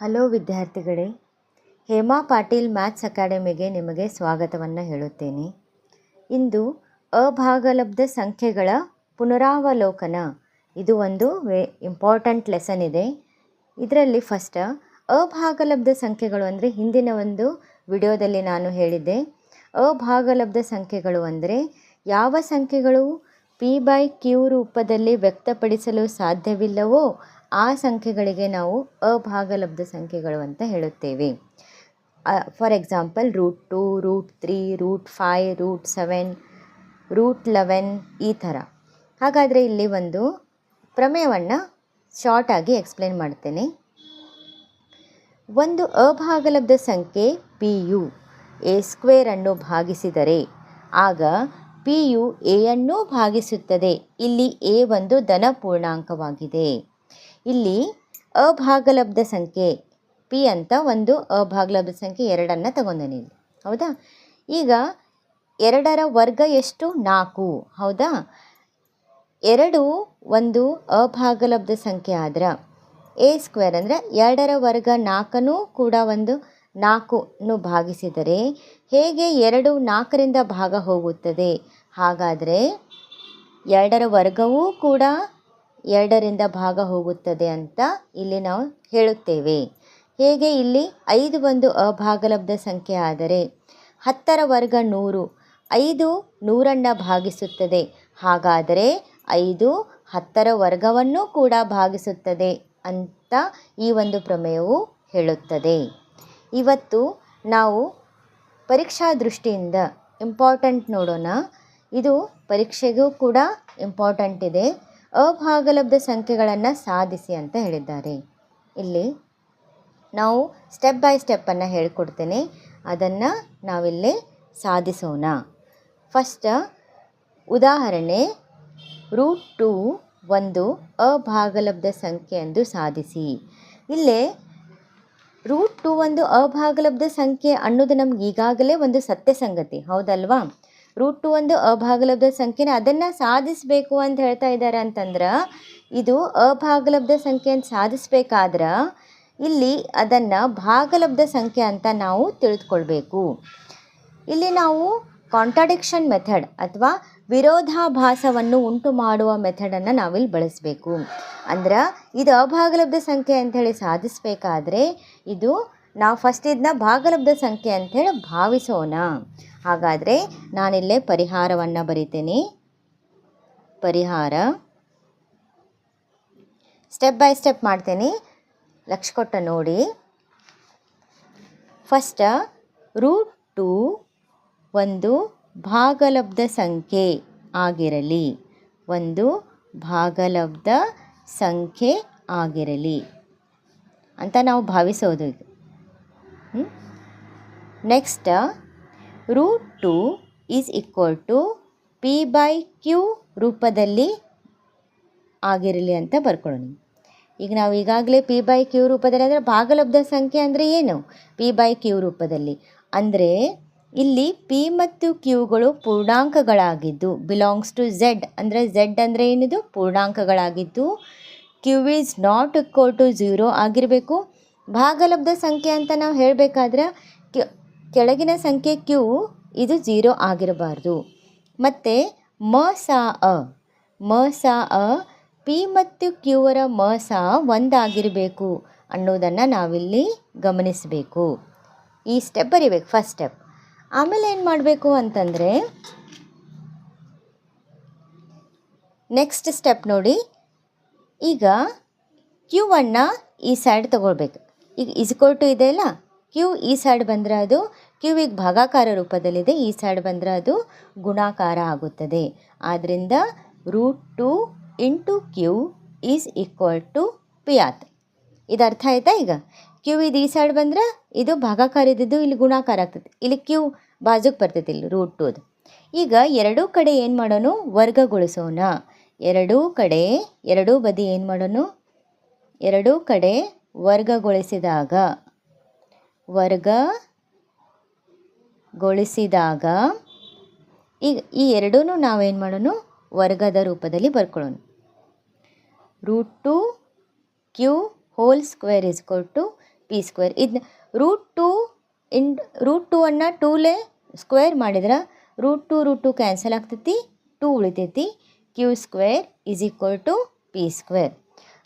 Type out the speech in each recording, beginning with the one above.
Hello ವಿದ್ಯಾರ್ಥಿಗಳೇ, Hema Patil maths ಅಕಾಡೆಮಿಗೆ ನಿಮಗೆ ಸ್ವಾಗತವನ್ನು ಹೇಳುತ್ತೇನೆ. ಇಂದು ಅಭಾಗಲಬ್ಧ ಸಂಖ್ಯೆಗಳ ಪುನರಾವಲೋಕನ. ಇದು ಒಂದು ಇಂಪಾರ್ಟೆಂಟ್ ಲೆಸನ್ ಇದೆ. ಇದರಲ್ಲಿ ಫಸ್ಟ್ ಅಭಾಗಲಬ್ಧ ಸಂಖ್ಯೆಗಳು ಅಂದರೆ ಹಿಂದಿನ ಒಂದು ವಿಡಿಯೋದಲ್ಲಿ ನಾನು ಹೇಳಿದ್ದೆ. ಅಭಾಗಲಬ್ಧ ಸಂಖ್ಯೆಗಳು ಅಂದರೆ ಯಾವ ಸಂಖ್ಯೆಗಳು? ಪಿ ಬೈ ಕ್ಯೂ ರೂಪದಲ್ಲಿ ವ್ಯಕ್ತಪಡಿಸಲು ಸಾಧ್ಯವಿಲ್ಲವೋ ಆ ಸಂಖ್ಯೆಗಳಿಗೆ ನಾವು ಅಭಾಗಲಬ್ಧ ಸಂಖ್ಯೆಗಳು ಅಂತ ಹೇಳುತ್ತೇವೆ. For example root two root three root five root seven root eleven ಈ ಥರ. ಹಾಗಾದರೆ ಇಲ್ಲಿ ಒಂದು ಪ್ರಮೇಯವನ್ನು ಶಾರ್ಟಾಗಿ ಎಕ್ಸ್ಪ್ಲೇನ್ ಮಾಡ್ತೇನೆ. ಒಂದು ಅಭಾಗಲಬ್ಧ ಸಂಖ್ಯೆ ಪಿ ಯು ಎ ಸ್ಕ್ವೇರನ್ನು ಭಾಗಿಸಿದರೆ, ಆಗ ಪಿ ಯು ಎಯನ್ನು ಭಾಗಿಸುತ್ತದೆ. ಇಲ್ಲಿ ಎ ಒಂದು ಧನ ಪೂರ್ಣಾಂಕವಾಗಿದೆ. ಇಲ್ಲಿ ಅಭಾಗಲಬ್ಧ ಸಂಖ್ಯೆ ಪಿ ಅಂತ ಒಂದು ಅಭಾಗಲಬ್ಧ ಸಂಖ್ಯೆ ಎರಡನ್ನು ತಗೊಂಡೆ ಹೌದಾ? ಈಗ ಎರಡರ ವರ್ಗ ಎಷ್ಟು? ನಾಲ್ಕು. ಹೌದಾ? ಎರಡು ಒಂದು ಅಭಾಗಲಬ್ಧ ಸಂಖ್ಯೆ ಆದ್ರೆ ಎ ಸ್ಕ್ವೇರ್ ಅಂದರೆ ಎರಡರ ವರ್ಗ ನಾಲ್ಕನೂ ಕೂಡ ಒಂದು ನಾಲ್ಕನ್ನು ಭಾಗಿಸಿದರೆ ಹೇಗೆ ಎರಡು ನಾಲ್ಕರಿಂದ ಭಾಗ ಹೋಗುತ್ತದೆ? ಹಾಗಾದರೆ ಎರಡರ ವರ್ಗವೂ ಕೂಡ ಎರಡರಿಂದ ಭಾಗ ಹೋಗುತ್ತದೆ ಅಂತ ಇಲ್ಲಿ ನಾವು ಹೇಳುತ್ತೇವೆ. ಹೇಗೆ ಇಲ್ಲಿ ಐದು ಒಂದು ಅಭಾಗಲಬ್ಧ ಸಂಖ್ಯೆ ಆದರೆ ಹತ್ತರ ವರ್ಗ ನೂರು, ಐದು ನೂರನ್ನು ಭಾಗಿಸುತ್ತದೆ. ಹಾಗಾದರೆ ಐದು ಹತ್ತರ ವರ್ಗವನ್ನು ಕೂಡ ಭಾಗಿಸುತ್ತದೆ ಅಂತ ಈ ಒಂದು ಪ್ರಮೇಯವು ಹೇಳುತ್ತದೆ. ಇವತ್ತು ನಾವು ಪರೀಕ್ಷಾ ದೃಷ್ಟಿಯಿಂದ ಇಂಪಾರ್ಟೆಂಟ್ ನೋಡೋಣ. ಇದು ಪರೀಕ್ಷೆಗೂ ಕೂಡ ಇಂಪಾರ್ಟೆಂಟ್ ಇದೆ. ಅಭಾಗಲಬ್ಧ ಸಂಖ್ಯೆಗಳನ್ನು ಸಾಧಿಸಿ ಅಂತ ಹೇಳಿದ್ದಾರೆ. ಇಲ್ಲಿ ನಾವು ಸ್ಟೆಪ್ ಬೈ ಸ್ಟೆಪ್ಪನ್ನು ಹೇಳ್ಕೊಡ್ತೇನೆ. ಅದನ್ನು ನಾವಿಲ್ಲಿ ಸಾಧಿಸೋಣ. ಫಸ್ಟ್ ಉದಾಹರಣೆ ರೂಟ್ ಟು ಒಂದು ಅಭಾಗಲಬ್ಧ ಸಂಖ್ಯೆ ಎಂದು ಸಾಧಿಸಿ. ಇಲ್ಲೇ ರೂಟ್ ಟು ಒಂದು ಅಭಾಗಲಬ್ಧ ಸಂಖ್ಯೆ ಅನ್ನೋದು ನಮ್ಗೆ ಈಗಾಗಲೇ ಒಂದು ಸತ್ಯ ಸಂಗತಿ, ಹೌದಲ್ವಾ? ರೂಟ್ ಟು ಒಂದು ಅಭಾಗಲಬ್ಧ ಸಂಖ್ಯೆನ ಅದನ್ನು ಸಾಧಿಸಬೇಕು ಅಂತ ಹೇಳ್ತಾ ಇದ್ದಾರೆ ಅಂತಂದ್ರೆ, ಇದು ಅಭಾಗಲಬ್ಧ ಸಂಖ್ಯೆಯನ್ನು ಸಾಧಿಸ್ಬೇಕಾದ್ರೆ ಇಲ್ಲಿ ಅದನ್ನು ಭಾಗಲಬ್ಧ ಸಂಖ್ಯೆ ಅಂತ ನಾವು ತಿಳಿದುಕೊಳ್ಬೇಕು ಇಲ್ಲಿ ನಾವು ಕಾಂಟ್ರಾಡಿಕ್ಷನ್ ಮೆಥಡ್ ಅಥವಾ ವಿರೋಧಾಭಾಸವನ್ನು ಉಂಟು ಮಾಡುವ ಮೆಥಡನ್ನು ನಾವಿಲ್ಲಿ ಬಳಸಬೇಕು. ಅಂದ್ರೆ, ಇದು ಅಭಾಗಲಬ್ಧ ಸಂಖ್ಯೆ ಅಂಥೇಳಿ ಸಾಧಿಸಬೇಕಾದ್ರೆ, ಇದು ನಾವು ಫಸ್ಟ್ ಇದನ್ನ ಭಾಗಲಬ್ಧ ಸಂಖ್ಯೆ ಅಂಥೇಳಿ ಭಾವಿಸೋಣ. ಹಾಗಾದರೆ ನಾನಿಲ್ಲೇ ಪರಿಹಾರವನ್ನು ಬರಿತೀನಿ. ಪರಿಹಾರ. ಸ್ಟೆಪ್ ಬೈ ಸ್ಟೆಪ್ ಮಾಡ್ತೀನಿ. ಲಕ್ಷ ಕೊಟ್ಟ ನೋಡಿ. ಫಸ್ಟ್ ರೂಟ್ ಟು ಒಂದು ಭಾಗಲಬ್ಧ ಸಂಖ್ಯೆ ಆಗಿರಲಿ. ಒಂದು ಭಾಗಲಬ್ಧ ಸಂಖ್ಯೆ ಆಗಿರಲಿ. ಅಂತ ನಾವು ಭಾವಿಸೋದು next root two is equal to P by Q ರೂಪದಲ್ಲಿ ಆಗಿರಲಿ ಅಂತ ಬರ್ಕೊಳ್ಳೋಣ. ಈಗ ನಾವು ಈಗಾಗಲೇ ಪಿ ಬೈ ಕ್ಯೂ ರೂಪದಲ್ಲಿ ಅಂದರೆ ಭಾಗಲಬ್ಧ ಸಂಖ್ಯೆ ಅಂದರೆ ಏನು? ಪಿ ಬೈ ಕ್ಯೂ ರೂಪದಲ್ಲಿ. ಅಂದರೆ ಇಲ್ಲಿ ಪಿ ಮತ್ತು ಕ್ಯೂಗಳು ಪೂರ್ಣಾಂಕಗಳಾಗಿದ್ದು ಬಿಲಾಂಗ್ಸ್ ಟು ಝೆಡ್ ಅಂದರೆ ಝೆಡ್ ಅಂದರೆ ಏನಿದು? ಪೂರ್ಣಾಂಕಗಳಾಗಿದ್ದು Q is not equal to zero ಆಗಿರಬೇಕು. ಭಾಗಲಬ್ಧ ಸಂಖ್ಯೆ ಅಂತ ನಾವು ಹೇಳಬೇಕಾದ್ರೆ ಕೆಳಗಿನ ಸಂಖ್ಯೆ ಕ್ಯೂ ಇದು ಜೀರೋ ಆಗಿರಬಾರ್ದು. ಮತ್ತು ಮ ಸಾ ಅ, ಮ ಸಾ ಅ ಪಿ ಮತ್ತು ಕ್ಯೂವರ ಮ ಸಾ ಒಂದಾಗಿರಬೇಕು ಅನ್ನೋದನ್ನು ನಾವಿಲ್ಲಿ ಗಮನಿಸಬೇಕು. ಈ ಸ್ಟೆಪ್ ಬರಿಬೇಕು ಫಸ್ಟ್ ಸ್ಟೆಪ್ ಆಮೇಲೆ ಏನು ಮಾಡಬೇಕು ಅಂತಂದರೆ ನೆಕ್ಸ್ಟ್ ಸ್ಟೆಪ್ ನೋಡಿ ಈಗ ಕ್ಯೂವನ್ನು ಈ ಸೈಡ್ ತೊಗೊಳ್ಬೇಕು. ಈಗ ಇಸ್ಕೊಲ್ ಟು ಇದೆ ಅಲ್ಲ? ಕ್ಯೂ ಈ ಸೈಡ್ ಬಂದರೆ ಅದು ಕ್ಯೂ ಈಗ ಭಾಗಾಕಾರ ರೂಪದಲ್ಲಿದೆ, ಈ ಸೈಡ್ ಬಂದರೆ ಅದು ಗುಣಾಕಾರ ಆಗುತ್ತದೆ. ಆದ್ದರಿಂದ root two into Q is equal to ಪಿಯಾತ್ ಇದು ಅರ್ಥ ಆಯ್ತಾ ಈಗ? ಕ್ಯೂ ಇದು ಈ ಸೈಡ್ ಬಂದ್ರೆ ಇದು ಭಾಗಾಕಾರ ಇದ್ದಿದ್ದು ಇಲ್ಲಿ ಗುಣಾಕಾರ ಆಗ್ತದೆ. ಇಲ್ಲಿ ಕ್ಯೂ ಬಾಜುಗೆ ಬರ್ತೈತಿ ಇಲ್ಲಿ ರೂಟ್ ಟುದು ಈಗ ಎರಡೂ ಕಡೆ ಏನು ಮಾಡೋಣ ವರ್ಗಗೊಳಿಸೋಣ. ಎರಡೂ ಕಡೆ, ಎರಡೂ ಬದಿ ಏನು ಮಾಡೋಣ ಎರಡೂ ಕಡೆ ವರ್ಗಗೊಳಿಸಿದಾಗ ವರ್ಗಗೊಳಿಸಿದಾಗ ಈಗ ಈ ಎರಡೂ ನಾವೇನು ಮಾಡೋಣ ವರ್ಗದ ರೂಪದಲ್ಲಿ ಬರ್ಕೊಳ್ಳೋಣ root two Q whole square is to P square. ಇದನ್ನ root two in, root two ಅನ್ನು ಟೂಲೇ ಸ್ಕ್ವೇರ್ ಮಾಡಿದ್ರೆ root two root two cancel ಆಗ್ತೈತಿ, two ಉಳಿತೈತಿ, Q square is equal to P square.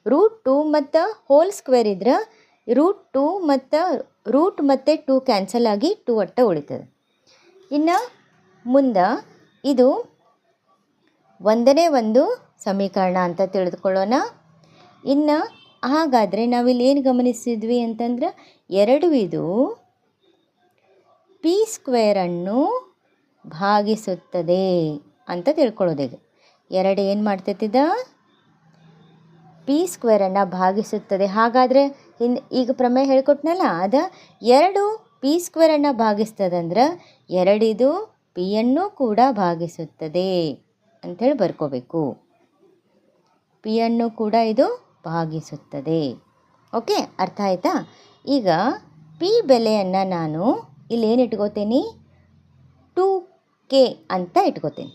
Root two ಮತ್ತು ಹೋಲ್ ಸ್ಕ್ವೇರ್ ಇದ್ರೆ root two ಮತ್ತು root ಮತ್ತು two cancel ಆಗಿ ಟೂ ಒಟ್ಟ ಉಳಿತದೆ. ಇನ್ನು ಮುಂದೆ ಇದು ಒಂದನೇ ಒಂದು ಸಮೀಕರಣ ಅಂತ ತಿಳಿದುಕೊಳ್ಳೋಣ. ಇನ್ನು ಹಾಗಾದರೆ ನಾವಿಲ್ಲಿ ಏನು ಗಮನಿಸಿದ್ವಿ ಅಂತಂದ್ರೆ ಎರಡು ಇದು ಪಿ ಸ್ಕ್ವೇರನ್ನು ಭಾಗಿಸುತ್ತದೆ ಅಂತ ತಿಳ್ಕೊಳ್ಳೋದೀಗ ಎರಡು ಏನು ಮಾಡ್ತೈತಿದ ಪಿ ಸ್ಕ್ವೇರನ್ನು ಭಾಗಿಸುತ್ತದೆ. ಹಾಗಾದರೆ ಹಿಂದೆ ಈಗ ಪ್ರಮೇಯ ಹೇಳ್ಕೊಟ್ನಲ್ಲ, ಅದು ಎರಡು ಪಿ ಸ್ಕ್ವೇರನ್ನು ಭಾಗಿಸ್ತದಂದ್ರೆ ಎರಡಿದು ಪಿಯನ್ನು ಕೂಡ ಭಾಗಿಸುತ್ತದೆ ಅಂಥೇಳಿ ಬರ್ಕೋಬೇಕು. ಪಿಯನ್ನು ಕೂಡ ಇದು ಭಾಗಿಸುತ್ತದೆ. ಓಕೆ, ಅರ್ಥ ಆಯಿತಾ? ಈಗ ಪಿ ಬೆಲೆಯನ್ನು ನಾನು ಇಲ್ಲಿ ಏನು ಇಟ್ಕೋತೀನಿ? ಟು ಕೆ ಅಂತ ಇಟ್ಕೋತೀನಿ.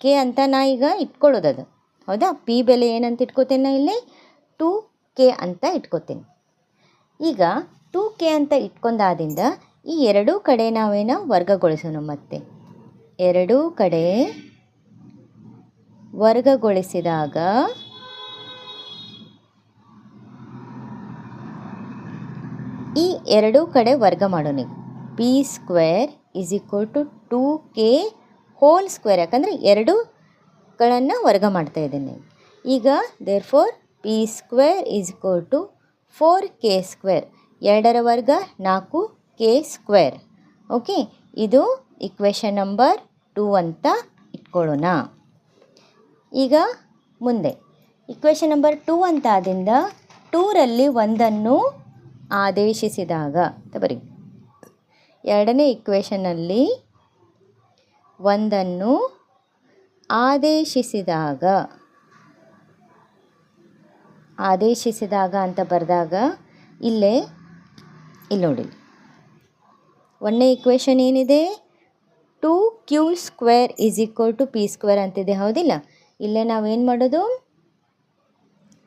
ಕೆ ಅಂತ ನಾ ಈಗ ಇಟ್ಕೊಳ್ಳೋದದು. ಹೌದಾ? ಪಿ ಬೆಲೆ ಏನಂತ ಇಟ್ಕೋತೇನೆ ನಾ ಇಲ್ಲಿ? ಟೂ ಕೆ ಅಂತ ಇಟ್ಕೋತೀನಿ. ಈಗ ಟೂ ಕೆ ಅಂತ ಇಟ್ಕೊಂಡಾದಿಂದ ಈ ಎರಡೂ ಕಡೆ ನಾವೇನು ವರ್ಗಗೊಳಿಸೋಣ ಮತ್ತೆ? ಎರಡೂ ಕಡೆ ವರ್ಗಗೊಳಿಸಿದಾಗ ಈ ಎರಡೂ ಕಡೆ ವರ್ಗ ಮಾಡೋಣ P square is equal to two K whole square ಯಾಕಂದರೆ ಎರಡೂಗಳನ್ನು ವರ್ಗ ಮಾಡ್ತಾ ಇದ್ದೇನೆ. ಈಗ therefore P square is equal to four K square ಎರಡರ ವರ್ಗ ನಾಲ್ಕು ಕೆ ಸ್ಕ್ವೇರ್ ಓಕೆ ಇದು ಇಕ್ವೇಷನ್ ನಂಬರ್ ಟೂ ಅಂತ ಇಟ್ಕೊಳ್ಳೋಣ. ಈಗ ಮುಂದೆ. ಇಕ್ವೇಷನ್ ನಂಬರ್ ಟೂ ಅಂತ ಆದಿಂದ ಟೂರಲ್ಲಿ ಒಂದನ್ನು ಆದೇಶಿಸಿದಾಗ ಬರಿ ಎರಡನೇ ಇಕ್ವೇಷನಲ್ಲಿ ಒಂದನ್ನು ಆದೇಶಿಸಿದಾಗ. ಆದೇಶಿಸಿದಾಗ ಅಂತ ಬರೆದಾಗ ಇಲ್ಲೇ, ಇಲ್ಲಿ ನೋಡಿ. ಒಂದನೇ ಇಕ್ವೇಷನ್ ಏನಿದೆ? Two Q square is equal to P square ಅಂತಿದೆ, ಹೌದಿಲ್ಲ? ಇಲ್ಲೇ ನಾವೇನು ಮಾಡೋದು?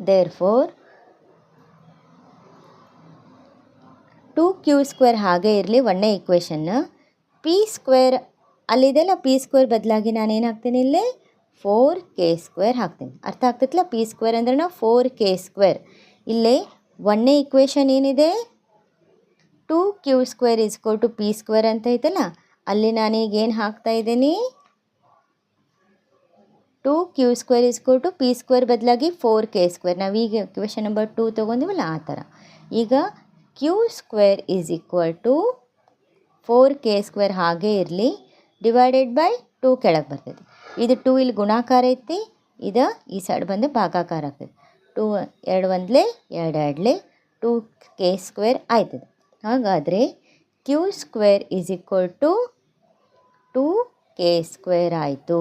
Therefore two Q square ಹಾಗೆ ಇರಲಿ, ಒಂದನೇ ಇಕ್ವೇಷನ್ನ ಪಿ ಸ್ಕ್ವೇರ್ ಅಲ್ಲಿದೆಲ್ಲ ಪಿ ಸ್ಕ್ವೇರ್ ಬದಲಾಗಿ ನಾನು ಏನು ಹಾಕ್ತೀನಿ ಇಲ್ಲೇ? ಫೋರ್ ಕೆ ಸ್ಕ್ವೇರ್ ಹಾಕ್ತೀನಿ. ಅರ್ಥ ಆಗ್ತೈತಲ್ಲ? ಪಿ ಸ್ಕ್ವೇರ್ ಅಂದ್ರೆ ಫೋರ್ ಕೆ ಸ್ಕ್ವೇರ್. ಇಲ್ಲೇ ಒಂದನೇ ಇಕ್ವೇಷನ್ ಏನಿದೆ? Two Q square is equal to P square ಅಂತ ಐತಲ್ಲ? ಅಲ್ಲಿ ನಾನೀಗ ಏನು ಹಾಕ್ತಾ ಇದ್ದೀನಿ? Two Q square is equal to P square ಬದಲಾಗಿ ಫೋರ್ ಕೆ ಸ್ಕ್ವೇರ್. ನಾವು ಈಗ ಇಕ್ವೇಷನ್ ನಂಬರ್ ಟೂ ತೊಗೊಂಡಿವಲ್ಲ ಆ ಥರ. ಈಗ Q square is equal to four K square ಹಾಗೇ ಇರಲಿ. ಡಿವೈಡೆಡ್ ಬೈ ಟೂ ಕೆಳಗೆ ಬರ್ತೈತಿ. ಇದು ಟೂ ಇಲ್ಲಿ ಗುಣಾಕಾರ ಐತಿ, ಇದು ಈ ಸೈಡ್ ಬಂದು ಭಾಗಾಕಾರ ಆಗ್ತೈತಿ. ಟೂ ಎರಡು ಒಂದ್ಲೆ, ಎರಡು ಎರಡ್ಲೆ ಟೂ ಕೆ ಸ್ಕ್ವೇರ್ ಆಯ್ತದೆ. ಹಾಗಾದರೆ Q square is equal to two K square ಆಯಿತು.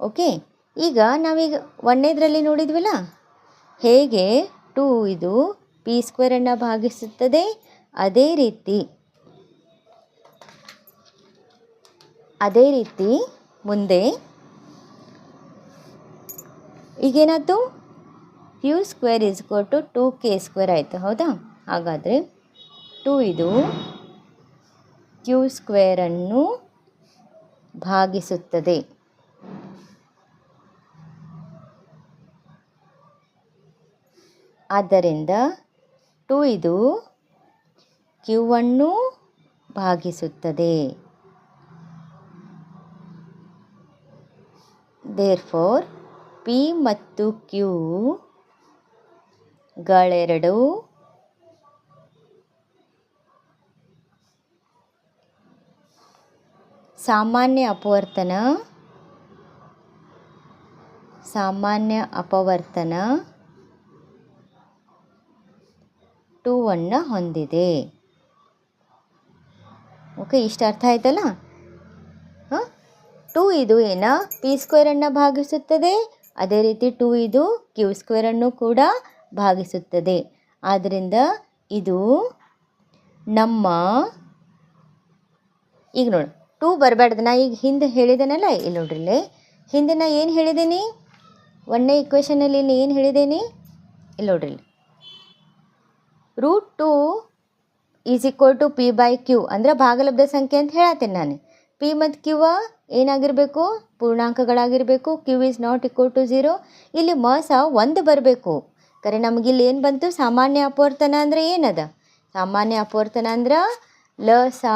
ಓಕೆ ಈಗ ನಾವೀಗ ಒಂದನೇದರಲ್ಲಿ ನೋಡಿದ್ವಲ್ಲ? ಹೇಗೆ ಟೂ ಇದು ಪಿ ಸ್ಕ್ವೇರನ್ನು ಭಾಗಿಸುತ್ತದೆ? ಅದೇ ರೀತಿ ಅದೇ ರೀತಿ ಮುಂದೆ. ಈಗೇನಾಯ್ತು? Q square is to two K square ಆಯಿತು, ಹೌದಾ? ಹಾಗಾದರೆ ಟೂ ಇದು ಕ್ಯೂ ಸ್ಕ್ವೇರನ್ನು ಭಾಗಿಸುತ್ತದೆ. ಆದ್ದರಿಂದ ಟು ಇದು ಕ್ಯೂವನ್ನು ಭಾಗಿಸುತ್ತದೆ. ದೇರ್ ಫೋರ್ ಪಿ ಮತ್ತು ಕ್ಯೂ ಗಳೆರಡು ಸಾಮಾನ್ಯ ಅಪವರ್ತನ ಸಾಮಾನ್ಯ ಅಪವರ್ತನ ಟೂವನ್ನು ಹೊಂದಿದೆ. ಓಕೆ ಇಷ್ಟು ಅರ್ಥ ಆಯ್ತಲ್ಲ? ಟೂ ಇದು ಏನ ಪಿ ಸ್ಕ್ವೇರನ್ನು ಭಾಗಿಸುತ್ತದೆ. ಅದೇ ರೀತಿ ಟೂ ಇದು ಕ್ಯೂ ಸ್ಕ್ವೇರನ್ನು ಕೂಡ ಭಾಗಿಸುತ್ತದೆ. ಆದ್ದರಿಂದ ಇದು ನಮ್ಮ ಈಗ ನೋಡಿ, ಟೂ ಬರಬಾರ್ದು ನಾ ಈಗ ಹಿಂದೆ ಹೇಳಿದ್ದೇನಲ್ಲ ಇಲ್ಲಿ ನೋಡ್ರಿ ಇಲ್ಲಿ. ಹಿಂದೆ ನಾ ಏನು ಹೇಳಿದ್ದೀನಿ ಒಂದೇ ಇಕ್ವೇಷನಲ್ಲಿ ಇಲ್ಲಿ ಏನು ಹೇಳಿದ್ದೀನಿ ಇಲ್ಲಿ ನೋಡ್ರಿ root two is equal to P by Q ಅಂದರೆ ಭಾಗಲಬ್ಧ ಸಂಖ್ಯೆ ಅಂತ ಹೇಳತ್ತೇನೆ ನಾನು. ಪಿ ಮತ್ತು ಕ್ಯೂ ಏನಾಗಿರಬೇಕು? ಪೂರ್ಣಾಂಕಗಳಾಗಿರಬೇಕು. Q is not equal to zero ಇಲ್ಲಿ ಮ ಸಹ ಒಂದು ಬರಬೇಕು. ಕರೆ ನಮಗಿಲ್ಲಿ ಏನು ಬಂತು? ಸಾಮಾನ್ಯ ಅಪವರ್ತನ ಅಂದರೆ ಏನದ? ಸಾಮಾನ್ಯ ಅಪವರ್ತನ ಅಂದ್ರೆ ಲ, ಸಾ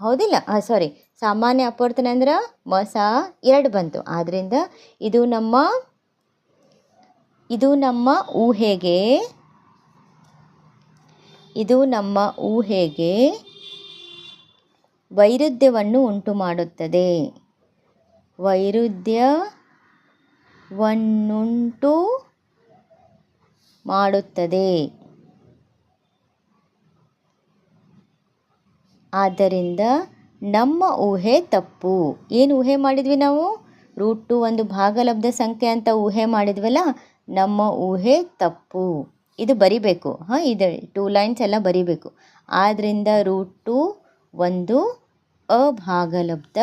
ಹೌದಿಲ್ಲ? ಹಾಂ ಸಾರಿ ಸಾಮಾನ್ಯ ಅಪವರ್ತನ ಅಂದ್ರೆ ಮ, ಸಾ, ಎರಡು ಬಂತು. ಆದ್ದರಿಂದ ಇದು ನಮ್ಮ ಇದು ನಮ್ಮ ಊಹೆಗೆ ಇದು ನಮ್ಮ ಊಹೆಗೆ ವೈರುಧ್ಯವನ್ನು ಉಂಟು ಮಾಡುತ್ತದೆ ವೈರುಧ್ಯವನ್ನುಂಟು ಮಾಡುತ್ತದೆ. ಆದ್ದರಿಂದ ನಮ್ಮ ಊಹೆ ತಪ್ಪು. ಏನು ಊಹೆ ಮಾಡಿದ್ವಿ ನಾವು? ರೂಟ್ ಟು ಒಂದು ಭಾಗಲಬ್ಧ ಸಂಖ್ಯೆ ಅಂತ ಊಹೆ ಮಾಡಿದ್ವಲ್ಲ, ನಮ್ಮ ಊಹೆ ತಪ್ಪು. ಇದು ಬರಿಬೇಕು. ಹಾಂ, ಇದು ಟೂ ಲೈನ್ಸ್ ಎಲ್ಲ ಬರಿಬೇಕು. ಆದ್ದರಿಂದ ರೂಟ್ ಟು ಒಂದು ಅಭಾಗಲಬ್ಧ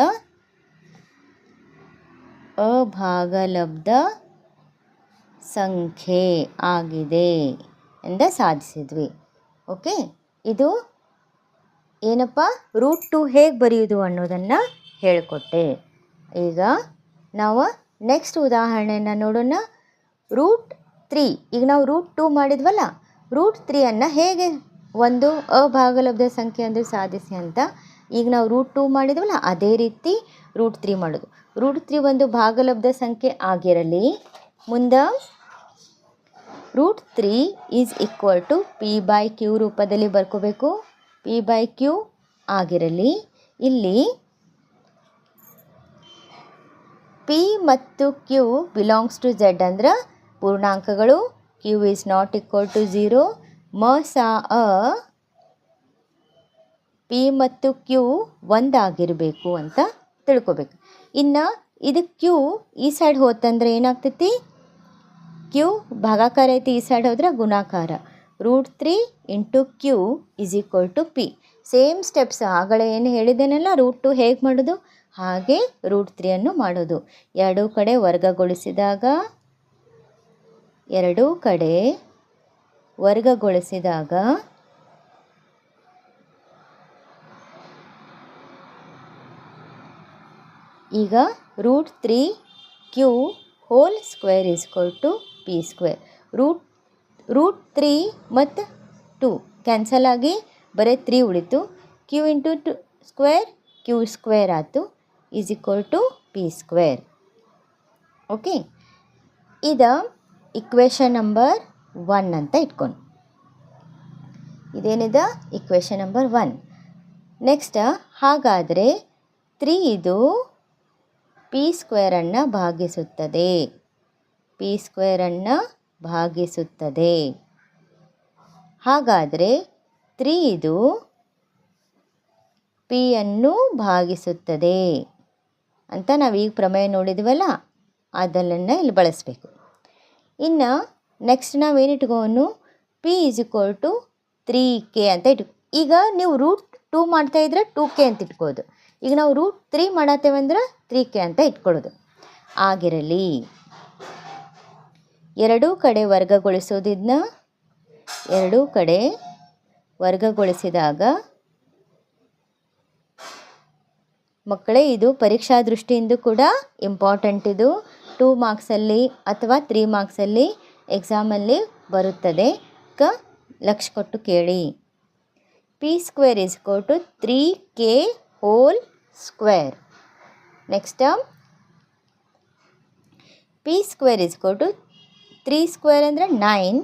ಅಭಾಗಲಬ್ಧ ಸಂಖ್ಯೆ ಆಗಿದೆ ಎಂದ ಸಾಧಿಸಿದ್ವಿ. ಓಕೆ, ಇದು ಏನಪ್ಪ? ರೂಟ್ ಟು ಹೇಗೆ ಬರೆಯೋದು ಅನ್ನೋದನ್ನು ಹೇಳಿಕೊಟ್ಟೆ. ಈಗ ನಾವು ನೆಕ್ಸ್ಟ್ ಉದಾಹರಣೆಯನ್ನು ನೋಡೋಣ. ರೂಟ್ ತ್ರೀ, ಈಗ ನಾವು ರೂಟ್ ಟು ಮಾಡಿದ್ವಲ್ಲ, ರೂಟ್ ತ್ರೀಯನ್ನು ಹೇಗೆ ಒಂದು ಅಭಾಗಲಬ್ಧ ಸಂಖ್ಯೆ ಅಂದರೆ ಸಾಧಿಸಿ ಅಂತ ಈಗ ನಾವು ರೂಟ್ ಟು ಮಾಡಿದ್ವಲ್ಲ, ಅದೇ ರೀತಿ ರೂಟ್ ತ್ರೀ ಮಾಡೋದು. ರೂಟ್ ತ್ರೀ ಒಂದು ಭಾಗಲಬ್ಧ ಸಂಖ್ಯೆ ಆಗಿರಲಿ. ಮುಂದೆ root three is equal to P by Q ರೂಪದಲ್ಲಿ ಬರ್ಕೋಬೇಕು. ಪಿ ಬೈ ಕ್ಯೂ ಆಗಿರಲಿ. ಇಲ್ಲಿ ಪಿ ಮತ್ತು ಕ್ಯೂ ಬಿಲಾಂಗ್ಸ್ ಟು ಝೆಡ್ ಅಂದ್ರೆ ಪೂರ್ಣಾಂಕಗಳು. Q is not equal to zero ಮ ಸಾ ಅ ಪಿ ಮತ್ತು ಕ್ಯೂ ಒಂದಾಗಿರಬೇಕು ಅಂತ ತಿಳ್ಕೊಬೇಕು. ಇನ್ನು ಇದು ಕ್ಯೂ ಈ ಸೈಡ್ ಹೋತಂದ್ರೆ ಏನಾಗ್ತೈತಿ? ಕ್ಯೂ ಭಾಗಾಕಾರ ಐತಿ ಈ ಸೈಡ್ ಹೋದ್ರೆ ಗುಣಾಕಾರ. Root three into Q is equal to P same steps ಆಗಲೇ ಏನು ಹೇಳಿದ್ದೇನಲ್ಲ ರೂಟ್ ಟು ಹೇಗೆ ಮಾಡೋದು? ಹಾಗೆ ರೂಟ್ ತ್ರೀಯನ್ನು ಮಾಡೋದು. ಎರಡೂ ಕಡೆ ವರ್ಗಗೊಳಿಸಿದಾಗ, ಎರಡೂ ಕಡೆ ವರ್ಗಗೊಳಿಸಿದಾಗ ಈಗ root three Q whole square is equal to P square root root three ಮತ್ತು ಟು ಕ್ಯಾನ್ಸಲ್ ಆಗಿ ಬರೀ ತ್ರೀ ಉಳಿತು. Q into two square Q square ಆಯಿತು is equal to P square okay ಇದು ಇಕ್ವೇಷನ್ ನಂಬರ್ ಒನ್ ಅಂತ ಇಟ್ಕೊಂಡು. ಇದೇನಿದೆ? Equation number one next ಹಾಗಾದರೆ ತ್ರೀ ಇದು ಪಿ ಸ್ಕ್ವೇರನ್ನು ಭಾಗಿಸುತ್ತದೆ. ಪಿ ಸ್ಕ್ವೇರನ್ನು ಭಾಗಿಸುತ್ತದೆ. ಹಾಗಾದರೆ ತ್ರೀ ಇದು ಪಿಯನ್ನು ಭಾಗಿಸುತ್ತದೆ. ಅಂತ ನಾವು ಈಗ ಪ್ರಮೇಯ ನೋಡಿದ್ವಲ್ಲ ಅದನ್ನು ಇಲ್ಲಿ ಬಳಸಬೇಕು. ಇನ್ನು ನೆಕ್ಸ್ಟ್ ನಾವೇನು ಇಟ್ಕೋನು P is equal to three K ಅಂತ ಇಟ್ಕೊ, ಈಗ ನೀವು ರೂಟ್ ಟೂ ಮಾಡ್ತಾಯಿದ್ರೆ ಟೂ ಕೆ ಅಂತ ಇಟ್ಕೋದು ಈಗ ನಾವು ರೂಟ್ ತ್ರೀ ಮಾಡತ್ತೇವಂದ್ರೆ ತ್ರೀ ಕೆ ಅಂತ ಇಟ್ಕೊಳ್ಳೋದು. ಆಗಿರಲಿ. ಎರಡೂ ಕಡೆ ವರ್ಗಗೊಳಿಸೋದಿದ್ನ, ಎರಡೂ ಕಡೆ ವರ್ಗಗೊಳಿಸಿದಾಗ ಮಕ್ಕಳೇ, ಇದು ಪರೀಕ್ಷಾ ದೃಷ್ಟಿಯಿಂದ ಕೂಡ ಇಂಪಾರ್ಟೆಂಟ್ ಇದು. ಟೂ ಮಾರ್ಕ್ಸಲ್ಲಿ ಅಥವಾ ತ್ರೀ ಮಾರ್ಕ್ಸಲ್ಲಿ ಎಕ್ಸಾಮಲ್ಲಿ ಬರುತ್ತದೆ. ಕ ಲಕ್ಷ ಕೊಟ್ಟು ಕೇಳಿ. P square is to three K whole square next P square is to three square ಅಂದರೆ ನೈನ್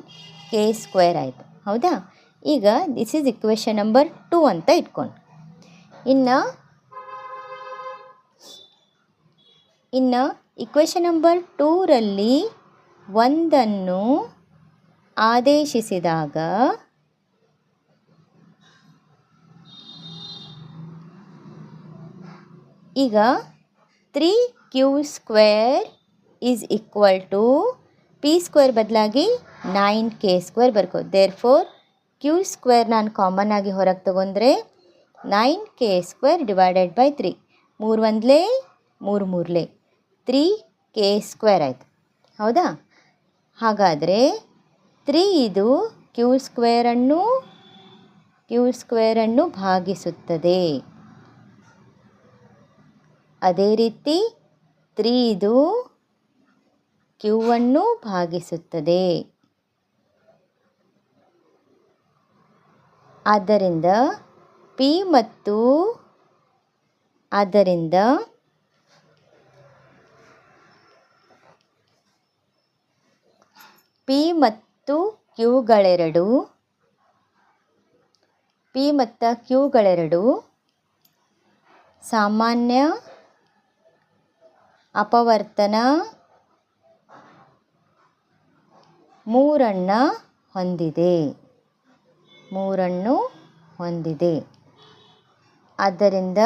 ಕೆ ಸ್ಕ್ವೇರ್ ಆಯಿತು. ಹೌದಾ? ಈಗ this is equation number two ಅಂತ ಇಟ್ಕೊಂಡು. ಇನ್ನು ಇನ್ನು ಇಕ್ವೇಷನ್ ನಂಬರ್ ಟೂರಲ್ಲಿ ಒಂದನ್ನು ಆದೇಶಿಸಿದಾಗ ಈಗ three Q square is equal to P square ಬದಲಾಗಿ ನೈನ್ ಕೆ ಸ್ಕ್ವೇರ್ ಬರ್ಕೋ ದೇರ್ ಫೋರ್ ಕ್ಯೂ ಸ್ಕ್ವೇರ್ ನಾನು ಕಾಮನ್ ಆಗಿ ಹೊರಗೆ ತಗೊಂಡ್ರೆ nine K square divided by three ಮೂರು ಒಂದ್ಲೇ, ಮೂರು ಮೂರಲೇ. ತ್ರೀ ಕೆ ಸ್ಕ್ವೇರ್ ಆಯಿತು. ಹೌದಾ? ಹಾಗಾದರೆ ತ್ರೀ ಇದು ಕ್ಯೂ ಸ್ಕ್ವೇರನ್ನು ಕ್ಯೂ ಸ್ಕ್ವೇರನ್ನು ಭಾಗಿಸುತ್ತದೆ. ಅದೇ ರೀತಿ ತ್ರೀ ಇದು ಕ್ಯೂವನ್ನು ಭಾಗಿಸುತ್ತದೆ. ಆದ್ದರಿಂದ ಪಿ ಮತ್ತು ಆದ್ದರಿಂದ ಪಿ ಮತ್ತು ಕ್ಯೂಗಳೆರಡು, ಪಿ ಮತ್ತು ಕ್ಯೂಗಳೆರಡು ಸಾಮಾನ್ಯ ಅಪವರ್ತನ ಮೂರನ್ನು ಹೊಂದಿದೆ. ಮೂರನ್ನು ಹೊಂದಿದೆ. ಆದ್ದರಿಂದ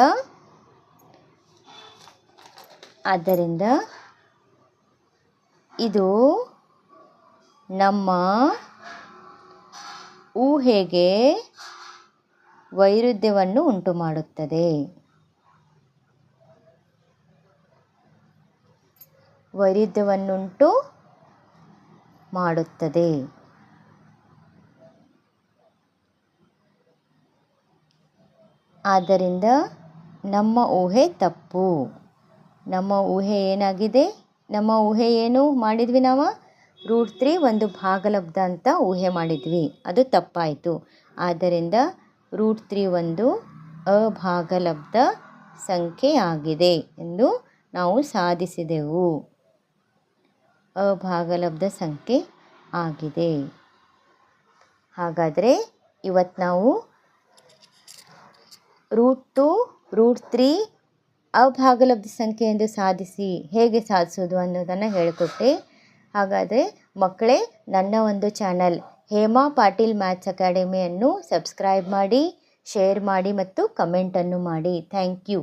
ಆದ್ದರಿಂದ ಇದು ನಮ್ಮ ಊಹೆಗೆ ವೈರುಧ್ಯವನ್ನು ಉಂಟುಮಾಡುತ್ತದೆ. ವೈರುಧ್ಯವನ್ನುಂಟು ಮಾಡುತ್ತದೆ. ಆದ್ದರಿಂದ ನಮ್ಮ ಊಹೆ ತಪ್ಪು. ನಮ್ಮ ಊಹೆ ಏನಾಗಿದೆ? ನಮ್ಮ ಊಹೆ ಏನು ಮಾಡಿದ್ವಿ ನಾವು? ರೂಟ್ ತ್ರೀ ಒಂದು ಭಾಗಲಬ್ಧ ಅಂತ ಊಹೆ ಮಾಡಿದ್ವಿ. ಅದು ತಪ್ಪಾಯಿತು. ಆದ್ದರಿಂದ ರೂಟ್ ತ್ರೀ ಒಂದು ಅಭಾಗಲಬ್ಧ ಸಂಖ್ಯೆಯಾಗಿದೆ ಎಂದು ನಾವು ಸಾಧಿಸಿದೆವು. ಅಭಾಗಲಬ್ಧ ಸಂಖ್ಯೆ ಆಗಿದೆ. ಹಾಗಾದರೆ ಇವತ್ತು ನಾವು ರೂಟ್ ಟು ರೂಟ್ ತ್ರೀ ಅಭಾಗಲಬ್ಧ ಸಂಖ್ಯೆ ಎಂದು ಸಾಧಿಸಿ ಹೇಗೆ ಸಾಧಿಸೋದು ಅನ್ನೋದನ್ನು ಹೇಳಿಕೊಟ್ಟೆ. ಹಾಗಾದರೆ ಮಕ್ಕಳೇ, ನನ್ನ ಒಂದು ಚಾನಲ್ ಹೇಮಾ ಪಾಟೀಲ್ ಮ್ಯಾಥ್ಸ್ ಅಕಾಡೆಮಿಯನ್ನು ಸಬ್ಸ್ಕ್ರೈಬ್ ಮಾಡಿ ಶೇರ್ ಮಾಡಿ ಮತ್ತು ಕಮೆಂಟನ್ನು ಮಾಡಿ. Thank you